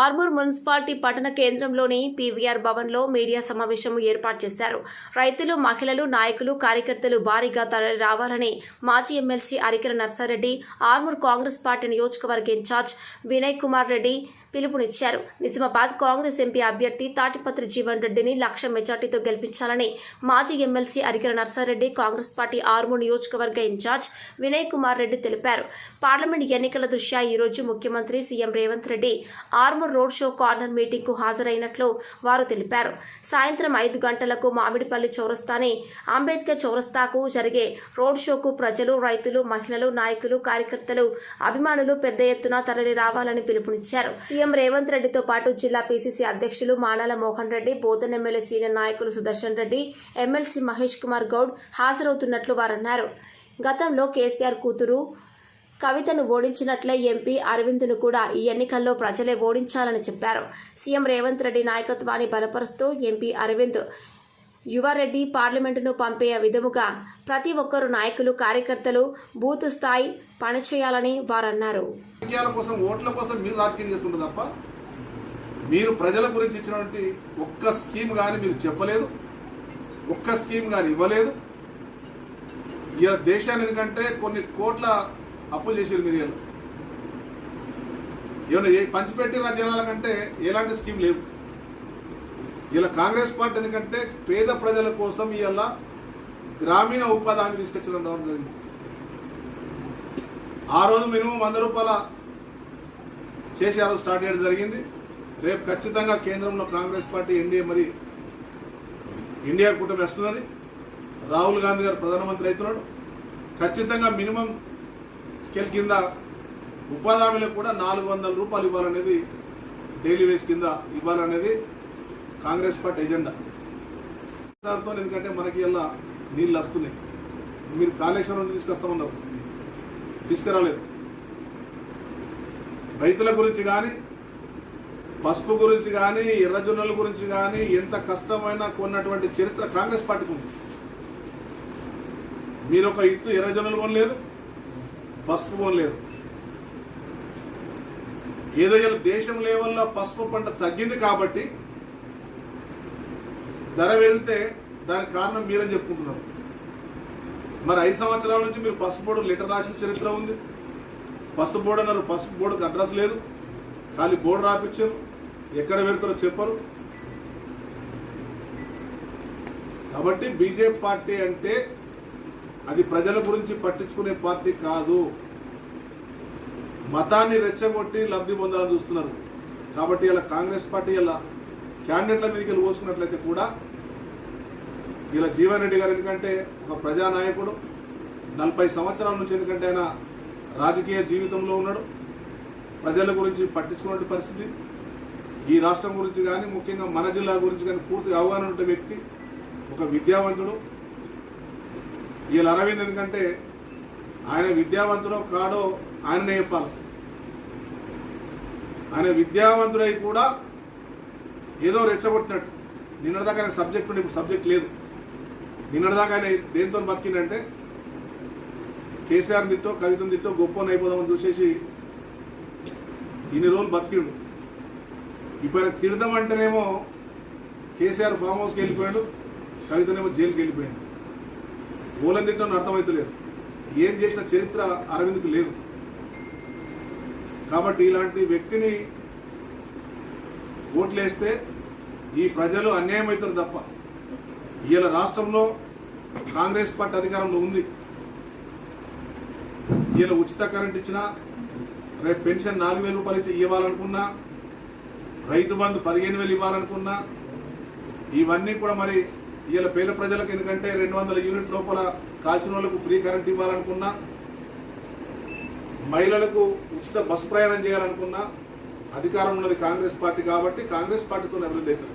Armoor municipality పట్టణ కేంద్రంలోని PVR భవన్లో మీడియా సమావేశం ఏర్పాటు చేశారు. రైతులు మహిళలు నాయకులు కార్యకర్తలు భారీగా తరలి రావాలని మాజీ ఎమ్మెల్సీ అరికెల నర్సారెడ్డి ఆర్మూర్ కాంగ్రెస్ పార్టీ నియోజకవర్గ ఇన్ఛార్జ్ వినయ్ కుమార్ రెడ్డి పిలుపునిచ్చారు. నిజామాబాద్ కాంగ్రెస్ ఎంపీ అభ్యర్థి తాటిపత్రి జీవన్ రెడ్డిని లక్ష మెజార్టీతో గెలిపించాలని మాజీ ఎమ్మెల్సీ అరికెల నర్సారెడ్డి కాంగ్రెస్ పార్టీ ఆర్మూర్ నియోజకవర్గ ఇన్ఛార్జ్ వినయ్ కుమార్ రెడ్డి తెలిపారు. పార్లమెంట్ ఎన్నికల దృష్ట్యా ఈరోజు ముఖ్యమంత్రి CM Revanth Reddy Armoor road show corner మీటింగ్కు హాజరైనట్లు వారు తెలిపారు. సాయంత్రం ఐదు గంటలకు మామిడిపల్లి చౌరస్తాని అంబేద్కర్ చౌరస్తాకు జరిగే రోడ్ షోకు ప్రజలు రైతులు మహిళలు నాయకులు కార్యకర్తలు అభిమానులు పెద్ద ఎత్తున తరలి రావాలని పిలుపునిచ్చారు. సీఎం రేవంత్ రెడ్డితో పాటు జిల్లా పీసీసీ అధ్యక్షులు మానాల మోహన్ రెడ్డి బోతన్ ఎమ్మెల్యే సీనియర్ నాయకులు సుదర్శన్ రెడ్డి ఎమ్మెల్సీ మహేష్ కుమార్ గౌడ్ హాజరవుతున్నట్లు వారన్నారు. గతంలో కేసీఆర్ కూతురు కవితను ఓడించినట్లే ఎంపీ అరవింద్ను కూడా ఈ ఎన్నికల్లో ప్రజలే ఓడించాలని చెప్పారు. సీఎం రేవంత్ రెడ్డి నాయకత్వాన్ని బలపరుస్తూ ఎంపీ అరవింద్ యువారెడ్డి పార్లమెంటును పంపే విధముగా ప్రతి ఒక్కరు నాయకులు కార్యకర్తలు బూత్ స్థాయి పనిచేయాలని వారన్నారు. కోసం ఓట్ల కోసం మీరు రాజకీయం చేస్తుంటారు తప్ప మీరు ప్రజల గురించి ఇచ్చినటువంటి ఒక్క స్కీమ్ కానీ మీరు చెప్పలేదు ఒక్క స్కీమ్ కానీ ఇవ్వలేదు. ఇలా దేశాన్ని ఎందుకంటే కొన్ని కోట్ల అప్పులు చేసారు మీరు ఏమైనా ఏ పంచిపెట్టిన జనాల కంటే ఎలాంటి స్కీమ్ లేవు. ఇలా కాంగ్రెస్ పార్టీ ఎందుకంటే పేద ప్రజల కోసం ఇవాళ గ్రామీణ ఉపాధి హామీ తీసుకొచ్చడం రావడం జరిగింది. ఆ రోజు మినిమం వంద రూపాయల చేసి ఆ రోజు స్టార్ట్ చేయడం జరిగింది. రేపు ఖచ్చితంగా కేంద్రంలో కాంగ్రెస్ పార్టీ ఎన్డీఏ మరి ఇండియా కూటమి వస్తున్నది. రాహుల్ గాంధీ గారు ప్రధానమంత్రి అవుతున్నాడు. ఖచ్చితంగా మినిమం స్కేల్ కింద ఉపాధి హామీలకు కూడా నాలుగు వందల రూపాయలు ఇవ్వాలనేది డైలీ వేస్ కింద ఇవ్వాలనేది కాంగ్రెస్ పార్టీ ఎజెండా. దాంతో ఎందుకంటే మనకి ఇలా నీళ్ళు వస్తున్నాయి. మీరు కాళేశ్వరం నుంచి తీసుకొస్తామన్నారు. తీసుకురాలేదు. రైతుల గురించి కానీ పసుపు గురించి కానీ ఎర్రజొన్నల గురించి కానీ ఎంత కష్టమైనా కొన్నటువంటి చరిత్ర కాంగ్రెస్ పార్టీకి ఉంది. మీరు ఒక ఇత్తు ఎర్రజొన్నలు కొనలేదు పసుపు కొనలేదు. ఏదో దేశం లెవెల్లో పసుపు పంట తగ్గింది కాబట్టి ధర పెరిగితే దానికి కారణం మీరని చెప్పుకుంటున్నారు. మరి ఐదు సంవత్సరాల నుంచి మీరు పసుపు బోర్డు లెటర్ రాసిన చరిత్ర ఉంది. పసుపు బోర్డు అన్నారు పసుపు బోర్డుకి అడ్రస్ లేదు. ఖాళీ బోర్డు రాపించారు ఎక్కడ పెడతారో చెప్పరు. కాబట్టి బీజేపీ పార్టీ అంటే అది ప్రజల గురించి పట్టించుకునే పార్టీ కాదు. మతాన్ని రెచ్చగొట్టి లబ్ధి పొందాలని చూస్తున్నారు. కాబట్టి ఇలా కాంగ్రెస్ పార్టీ ఇలా క్యాండిడేట్ల మీదకి వెళ్ళి కూడా ఇలా జీవన్ రెడ్డి గారు ఎందుకంటే ఒక ప్రజానాయకుడు నలభై సంవత్సరాల నుంచి ఎందుకంటే ఆయన రాజకీయ జీవితంలో ఉన్నాడు. ప్రజల గురించి పట్టించుకున్న పరిస్థితి. ఈ రాష్ట్రం గురించి కానీ ముఖ్యంగా మన జిల్లా గురించి కానీ పూర్తిగా అవగాహన ఉండే వ్యక్తి ఒక విద్యావంతుడు. వీళ్ళ అరవింద్ ఎందుకంటే ఆయన విద్యావంతుడో కాడో ఆయననే చెప్పాలి. ఆయన విద్యావంతుడై కూడా ఏదో రెచ్చగొట్టినట్టు. నిన్నటిదాకా ఆయన సబ్జెక్ట్ ఉండి ఇప్పుడు సబ్జెక్ట్ లేదు. నిన్నటిదాకా ఆయన దేంతో బతికిందంటే కేసీఆర్ తిట్టో కవితను తిట్టో గొప్ప అయిపోదామని చూసేసి ఇన్ని రోజులు బతికిండు. ఇప్పుడు ఆయన తిడదామంటేనేమో కేసీఆర్ ఫామ్ హౌస్కి వెళ్ళిపోయాడు కవితనేమో జైలుకి వెళ్ళిపోయింది. ఓలని తిట్టడం అర్థమవుతలేదు ఏం చేసిన చరిత్ర అరవింద్కు లేదు. కాబట్టి ఇలాంటి వ్యక్తిని ఓట్లేస్తే ఈ ప్రజలు అన్యాయం అవుతారు తప్ప. ఇవాళ రాష్ట్రంలో కాంగ్రెస్ పార్టీ అధికారంలో ఉంది. ఇవాళ ఉచిత కరెంట్ ఇచ్చినా రేపు పెన్షన్ నాలుగు వేల రూపాయలు ఇచ్చి ఇవ్వాలనుకున్నా రైతు బంధు పదిహేను వేలు ఇవ్వాలనుకున్నా ఇవన్నీ కూడా మరి ఇవాళ పేద ప్రజలకు ఎందుకంటే రెండు వందల యూనిట్ లోపల కాల్చిన వాళ్ళకు ఫ్రీ కరెంట్ ఇవ్వాలనుకున్నా మహిళలకు ఉచిత బస్సు ప్రయాణం చేయాలనుకున్నా అధికారంలోని కాంగ్రెస్ పార్టీ కాబట్టి కాంగ్రెస్ పార్టీతో అభివృద్ధి అవుతుంది.